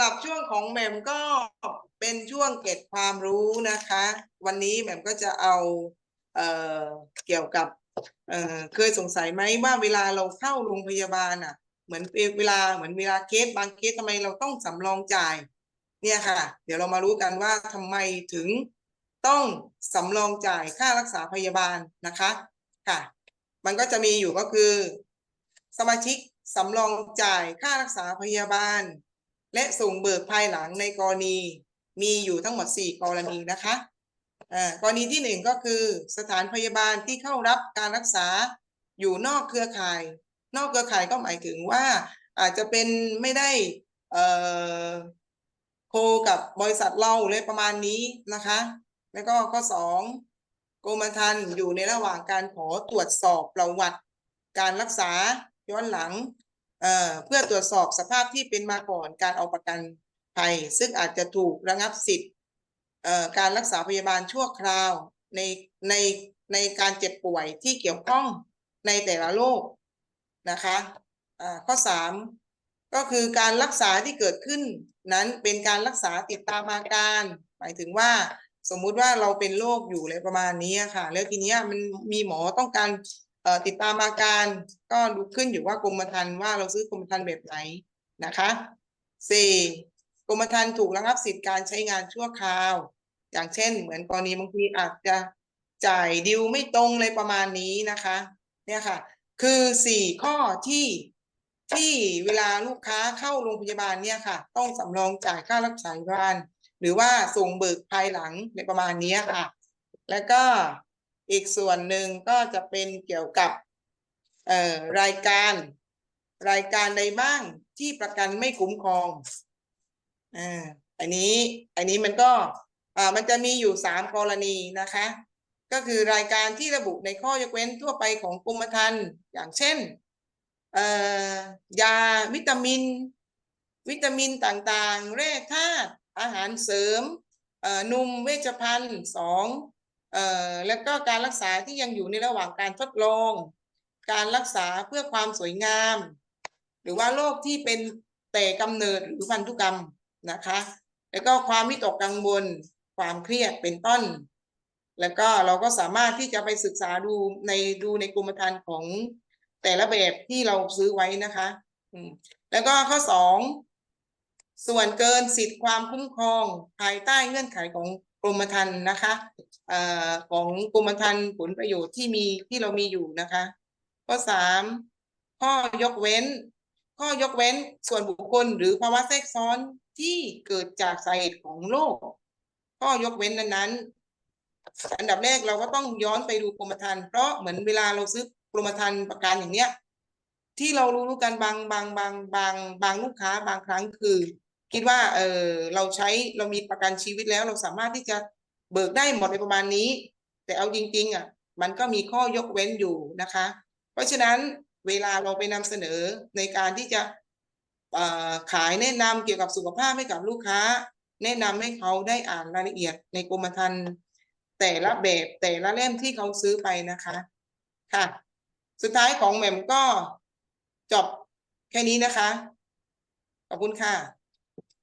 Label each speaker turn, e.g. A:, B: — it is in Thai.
A: หรับช่วงของแหม่มก็เป็นช่วงเก็บความรู้นะคะ วันนี้แหม่มก็จะเอาเอ่อเกี่ยวกับเอ่อเคยสงสัยไหมว่าเวลาเราเข้าโรงพยาบาลอะ เหมือนเวลาเหมือนเวลาเคสบางเคสทำไมเราต้องสำรองจ่าย เนี่ยค่ะ เดี๋ยวเรามารู้กันว่าทำไมถึงต้องสำรองจ่ายค่ารักษาพยาบาลนะคะค่ะ มันก็จะมีอยู่ก็คือ สมาชิกสำรองจ่ายค่ารักษาพยาบาล และส่งเบิกภายหลังในกรณีมีอยู่ทั้งหมด 4 กรณีนะคะอ่ากรณีที่หนึ่งก็คือสถานพยาบาลที่เข้ารับการรักษาอยู่นอกเครือข่าย นอกเครือข่ายก็หมายถึงว่าอาจจะเป็นไม่ได้เอ่อโคกับบริษัทเราเลยประมาณนี้นะคะ แล้วก็ข้อสองกรมธรรม์อยู่ในระหว่างการขอตรวจสอบประวัติ การรักษาย้อนหลัง เเพื่อตรวจสอบสภาพที่เป็นมาก่อนการเอาประกันภัย ซึ่งอาจจะถูกระงับสิทธิ์การรักษาพยาบาลชั่วคราวในในในการเจ็บป่วยที่เกี่ยวข้องในแต่ละโรคนะคะข้อสามก็คือการรักษาที่เกิดขึ้นนั้นเป็นการรักษาติดตามอาการ หมายถึงว่าสมมุติว่าเราเป็นโรคอยู่อะไรประมาณนี้ค่ะ แล้วทีนี้มันมีหมอต้องการ ติดตามอาการก็ดูขึ้นอยู่ว่ากรมธรรม์ว่าเราซื้อกรมธรรม์แบบไหนนะคะสี่กรมธรรม์ถูกระงับสิทธิ์การใช้งานชั่วคราว อย่างเช่น เหมือนกรณีบางทีอาจจะจ่ายดิวไม่ตรงเลยประมาณนี้นะคะ เนี่ยค่ะ คือสี่ข้อที่ที่เวลาลูกค้าเข้าโรงพยาบาลเนี่ยค่ะ ต้องสำรองจ่ายค่ารักษาพยาบาลหรือว่าส่งเบิกภายหลังในประมาณนี้ค่ะ แล้วก็ อีกส่วนหนึ่งก็จะเป็นเกี่ยวกับเอ่อรายการรายการใดบ้างที่ประกันไม่คุ้มครองอ่าอันนี้อันนี้มันก็อ่ามันจะมีอยู่สามกรณีนะคะ ก็คือรายการที่ระบุในข้อยกเว้นทั่วไปของกรมธรรม์อย่างเช่นเอ่อยาวิตามิน วิตามินต่างๆ แร่ธาตุอาหารเสริมเอ่อนมเวชภัณฑ์สอง เอ่อแล้วก็การรักษาที่ยังอยู่ในระหว่างการทดลอง การรักษาเพื่อความสวยงาม หรือว่าโรคที่เป็นแต่กำเนิดหรือพันธุกรรมนะคะ แล้วก็ความวิตกกังวลความเครียดเป็นต้น แล้วก็เราก็สามารถที่จะไปศึกษาดูในดูในกรมธรรม์ของแต่ละแบบที่เราซื้อไว้นะคะแล้วก็ข้อสองส่วนเกินสิทธิความคุ้มครอง ภายใต้เงื่อนไขของ กรมธรรม์นะคะออของกรมธรรม์ผลประโยชน์ที่มีที่เรามีอยู่นะคะ ข้อสามข้อยกเว้น ข้อยกเว้นส่วนบุคคลหรือภาวะแทรกซ้อนที่เกิดจากสาเหตุของโรคข้อยกเว้นนั้นๆอันดับแรกเราก็ต้องย้อนไปดูกรมธรรม์เพราะเหมือนเวลาเราซื้อกรมธรรม์ประกันอย่างเนี้ยที่เรารู้ๆกันบางบางบางบางบางลูกค้าบางครั้งคือ คิดว่าเออเราใช้เรามีประกันชีวิตแล้ว เราสามารถที่จะเบิกได้หมดในประมาณนี้ แต่เอาจริงๆอะมันก็มีข้อยกเว้นอยู่นะคะ เพราะฉะนั้นเวลาเราไปนำเสนอในการที่จะขายแนะนำเกี่ยวกับสุขภาพให้กับลูกค้า แนะนำให้เขาได้อ่านรายละเอียดในกรมธรรม์แต่ละแบบแต่ละเล่มที่เขาซื้อไปนะคะค่ะ สุดท้ายของแหม่มก็จบแค่นี้นะคะ ขอบคุณค่ะ